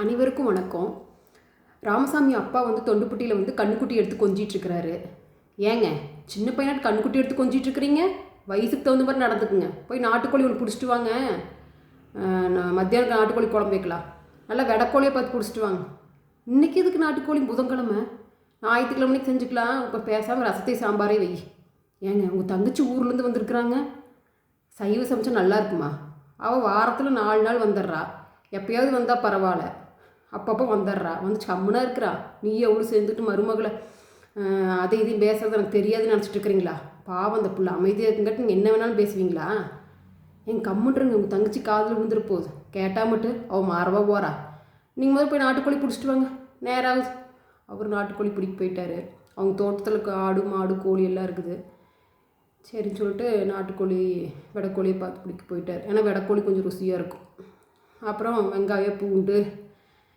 அனைவருக்கும் வணக்கம். ராமசாமி அப்பா வந்து தொண்டுக்குட்டியில் வந்து கண்ணுக்குட்டி எடுத்து கொஞ்சிட்டு இருக்கிறாரு ஏங்க சின்ன பையனாட்டு கண்ணுக்குட்டி எடுத்து கொஞ்சிட்டு இருக்கிறீங்க வயசுக்கு தகுந்த மாதிரி நடந்துக்குங்க. போய் நாட்டுக்கோழி ஒன்று பிடிச்சிட்டு வாங்க. மத்தியானம் நாட்டுக்கோழி குழம்பு வைக்கலாம். நல்லா வெடக்கோழியை பார்த்து பிடிச்சிட்டு வாங்க. இன்னைக்கு எதுக்கு நாட்டுக்கோழி? புதன்கிழமை. ஞாயிற்றுக்கிழமைக்கு செஞ்சுக்கலாம். இப்போ பேசாமல் ரசத்தை சாம்பாரே வை. ஏங்க உங்கள் தங்கச்சி ஊர்லேருந்து வந்திருக்கிறாங்க. சைவ சமைச்சா நல்லா இருக்குமா? அவள் வாரத்தில் நாலு நாள் வந்துடுறா. எப்பயாவது வந்தால் பரவாயில்ல. அப்பப்போ வந்துடுறா வந்து கம்முனா இருக்கிறா. நீ எவ்வளோ சேர்ந்துட்டு மருமகளை அதை இதையும் பேசுறது எனக்கு தெரியாதுன்னு நினச்சிட்டு இருக்கிறீங்களா? பாவம் அந்த புள்ள அமைதியாக இருக்குங்காட்டி நீங்கள் என்ன வேணாலும் பேசுவீங்களா? என் கம்முன்றங்க உங்கள் தங்கச்சி காதில் விழுந்துரு போகுது கேட்டால் மட்டும் அவள் மாறவா போகிறா நீங்கள் முதல்ல போய் நாட்டுக்கோழி பிடிச்சிட்டு வாங்க. நேராகுது அவர் நாட்டுக்கோழி பிடிக்க போயிட்டாரு. அவங்க தோட்டத்தில் ஆடு மாடு கோழி எல்லாம் இருக்குது. சரின்னு சொல்லிட்டு நாட்டுக்கோழி வெடக்கோழியை பார்த்து பிடிக்க போயிட்டார். ஏன்னா வெடக்கோழி கொஞ்சம் ருசியாக இருக்கும். அப்புறம் வெங்காயம் பூண்டு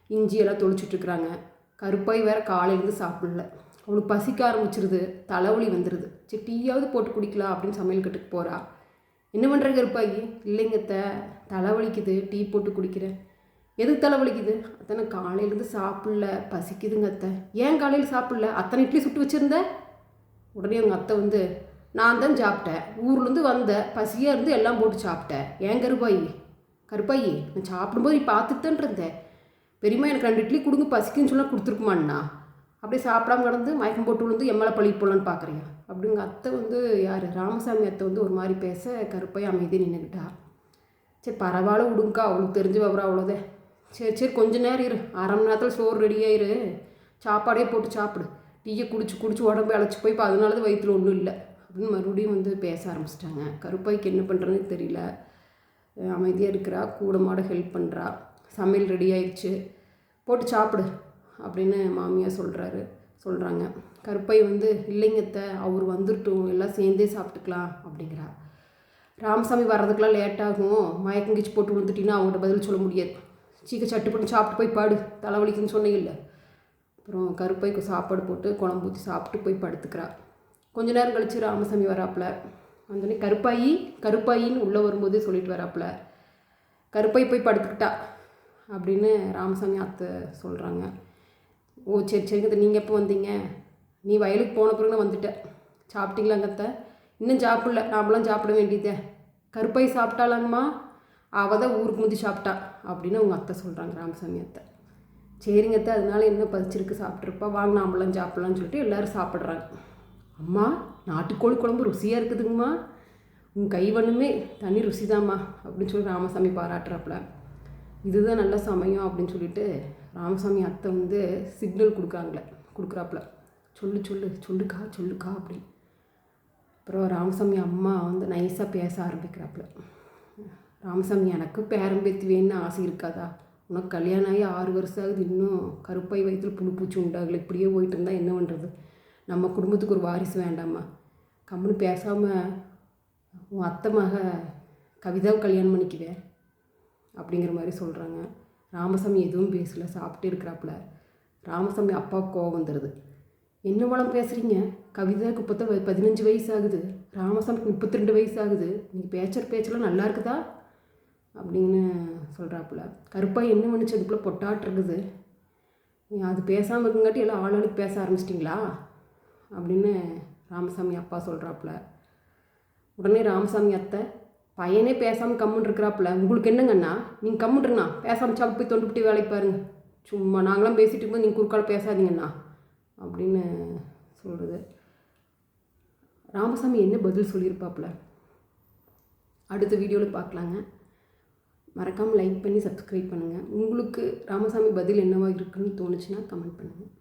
இஞ்சியெல்லாம் தொளிச்சிட்ருக்குறாங்க. கருப்பாய் வேற காலையிலேருந்து சாப்பிடல. அவளுக்கு பசிக்க ஆரம்பிச்சிருது. தலைவலி வந்துடுது சரி டீயாவது போட்டு குடிக்கலாம் அப்படின்னு சமையல் கட்டுக்கு போகிறா என்ன பண்ணுற கருப்பாயி? இல்லைங்க அத்தை. தலைவலிக்குது. டீ போட்டு குடிக்கிறேன். எதுக்கு தலைவலிக்குது? அத்தனை காலையிலேருந்து சாப்பிடல. பசிக்குதுங்க அத்தை. ஏன் காலையில் சாப்பிடல? அத்தனை இட்லி சுட்டு வச்சுருந்த? உடனே அவங்க அத்தை வந்து நான் தான் சாப்பிட்டேன். ஊர்லேருந்து வந்தேன் பசியாக இருந்து எல்லாம் போட்டு சாப்பிட்டேன். ஏன் கருப்பாயி? கருப்பாயி நான் சாப்பிடும்போது நீ பார்த்துட்டு தான் இருந்தேன் பெரியம்மா எனக்கு ரெண்டு இட்லி கொடுங்க பசிக்குன்னு சொன்னால் கொடுத்துருக்குமாண்ணா. அப்படியே சாப்பிடாம கடந்து மயக்கம் போட்டு விழுந்து எம்எல்ஏ பழகி போடலான்னு பார்க்குறியா அப்படிங்க அத்தை வந்து யார்? ராமசாமி அத்தை வந்து ஒரு மாதிரி பேச கருப்பாய் அமைதி நின்றுக்கிட்டா சரி பரவாயில்ல விடுங்கக்கா அவளுக்கு தெரிஞ்சு விவரம் அவ்வளோதே சரி சரி கொஞ்ச நேரம் இரு. அரை மணி நேரத்தில் சோறு ரெடி ஆயிரு. சாப்பாடே போட்டு சாப்பிடு. டீயை குடிச்சு குடிச்சு உடம்பு அழைச்சி போய் இப்போ அதனால தான் வயிற்றுல ஒன்றும் இல்லை. அப்படின்னு மறுபடியும் வந்து பேச ஆரம்பிச்சிட்டாங்க. கருப்பாய்க்கு என்ன பண்ணுறதுன்னு தெரியல. அமைதியாக இருக்கிறா கூட மாட ஹெல்ப் பண்ணுறா சமையல் ரெடி ஆயிடுச்சு போட்டு சாப்பிடு அப்படின்னு மாமியார் சொல்கிறாரு சொல்கிறாங்க கருப்பை வந்து இல்லைங்கத்த அவர் வந்துட்டோம் எல்லாம் சேர்ந்தே சாப்பிட்டுக்கலாம் அப்படிங்கிறா. ராமசாமி வர்றதுக்கெல்லாம் லேட் ஆகும். போட்டு விழுந்துட்டீங்கன்னா அவங்கள்ட்ட பதில் சொல்ல முடியாது. சீக்கிரம் சட்டு பண்ணி சாப்பிட்டு போய் பாடு. தலைவலிக்குன்னு சொன்னீங்கல்ல அப்புறம் கருப்பைக்கு சாப்பாடு போட்டு குழம்பு ஊற்றி சாப்பிட்டு போய் படுத்துக்கிறா. கொஞ்ச நேரம் கழித்து ராமசாமி வராப்புல. வந்தோடனே கருப்பாயி கருப்பாயின்னு உள்ளே வரும்போதே சொல்லிட்டு வராப்புல. கருப்பை போய் படுத்துக்கிட்டா. அப்படின்னு ராமசாமி அத்தை சொல்கிறாங்க ஓ சரி சரிங்க நீங்கள் எப்போ வந்தீங்க? நீ வயலுக்கு போன பிறகு வந்துட்டேன். சாப்பிட்டீங்களாங்க அத்தை? இன்னும் சாப்பிடல. நாமளாம் சாப்பிட வேண்டியதே. கருப்பை சாப்பிட்டாலாங்கம்மா அவள் தான் ஊருக்கு முந்தி சாப்பிட்டா அப்படின்னு அவங்க அத்தை சொல்கிறாங்க ராமசாமி அத்தை. சரிங்க அத்தை அதனால என்ன பதிச்சிருக்கு சாப்பிட்ருப்பா வாங்க நாமளாம் சாப்பிட்லான்னு சொல்லிட்டு எல்லோரும் சாப்பிட்றாங்க. அம்மா நாட்டுக்கோழி குழம்பு ருசியாக இருக்குதுங்கம்மா. உன் கைவண்ணமே தனி ருசிதாம்மா அப்படின்னு சொல்லி ராமசாமி பாராட்டுறாப்புல. இதுதான் நல்ல சமயம் அப்படின்னு சொல்லிட்டு ராமசாமி அத்தை வந்து சிக்னல் கொடுக்காங்களே கொடுக்குறாப்புல. சொல்லு சொல்லு சொல்லுக்கா சொல்லுக்கா அப்படின்னு அப்புறம் ராமசாமி அம்மா வந்து நைஸாக பேச ஆரம்பிக்கிறாப்புல. ராமசாமி எனக்கு பேரம்பேத்தி வேணும்னு ஆசை இருக்காதா? உனக்கு கல்யாணம் ஆகி ஆறு வருஷம் ஆகுது. இன்னும் கருப்பை வயிற்றில் புழு பூச்சி உண்டாகல. இப்படியே போயிட்டு இருந்தால் என்ன பண்ணுறது நம்ம குடும்பத்துக்கு ஒரு வாரிசு வேண்டாமா கம்முன்னு பேசாமல் உன் அத்தை மக கவிதாவை கல்யாணம் பண்ணிக்குவேன் அப்படிங்கிற மாதிரி சொல்கிறாங்க ராமசாமி எதுவும் பேசல சாப்பிட்டே இருக்கிறாப்புல. ராமசாமி அப்பா கோவம் வந்துடுது என்ன வளம் பேசுகிறீங்க கவிதாவுக்கு இப்போ பதினஞ்சு வயசு ஆகுது ராமசாமிக்கு முப்பத்தி ரெண்டு வயசு ஆகுது நீங்கள் பேச்சர் பேச்செல்லாம் நல்லா இருக்குதா? அப்படின்னு சொல்கிறாப்புல கருப்பாக என்ன பண்ணுச்சு அதுக்குள்ளே பொட்டாட்டு இருக்குது. அது பேசாமல் இருக்குங்காட்டி எல்லாம் ஆளாளுக்கு பேச ஆரம்பிச்சிட்டிங்களா? அப்படின்னு ராமசாமி அப்பா சொல்கிறாப்புல உடனே ராமசாமி அத்தை பையனே பேசாமல் கம்முன்னு இருக்கிறாப்புல. உங்களுக்கு என்னங்கண்ணா நீங்கள் கம்முன்றண்ணா பேசாமல் சாப்பிட்டு போய் தொண்டுபிட்டி வேலைக்கு பாருங்க. சும்மா நாங்களாம் பேசிகிட்டு இருக்கும்போது நீங்கள் குறுக்கால் பேசாதீங்கண்ணா அப்படின்னு சொல்கிறது ராமசாமி என்ன பதில் சொல்லியிருப்பாப்புல? அடுத்த வீடியோவில் பார்க்கலாங்க. மறக்காமல் லைக் பண்ணி சப்ஸ்கிரைப் பண்ணுங்கள் உங்களுக்கு ராமசாமி பதில் என்னவா இருக்குன்னு தோணுச்சுன்னா கமெண்ட் பண்ணுங்கள்